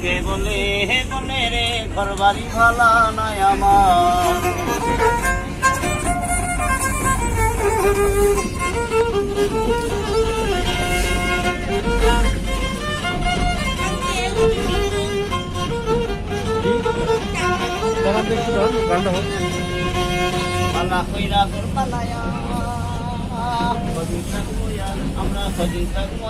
লোকে বলে হে বলে রে ঘর বাড়ি ভালা নাই আমার। পালা কইরা তোর পালায়া কদিন থাকব আমরা কদিন থাকব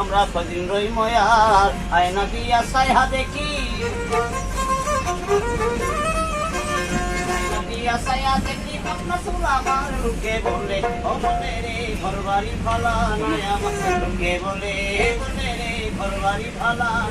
আমরা কদিন রই ময়ার আয়না দিয়া সাইহা দেখি সায়া দেখি পাপনা আমার লোকে বলে ও বলে রে ঘর আমার লোকে বলে বলে রে আমার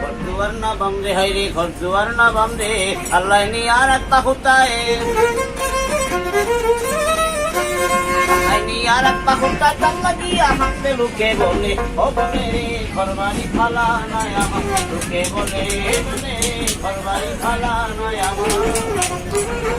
Korduar na bande hai re korduar na bande Allah ni arat tahutae আর লুকে বলে ও বলে রে ফালা নাই আমার বলে রে ফালা নাই আমার দুটি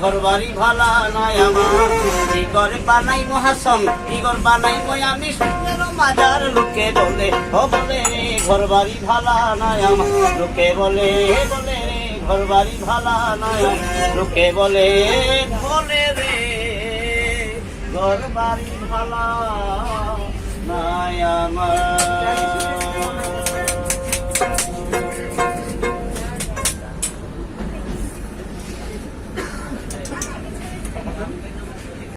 ঘর বাড়ি ভালা নাই আমার। কি করে বানাই মহাসন কি বানাই আমি সুন্দর মাজার, লোকে বলে, ও বলে রে ভালা নাই আমার। লোকে বলে বলে রে ভালা নাই লোকে বলে বলে রে ঘর ভালা নাই আমার।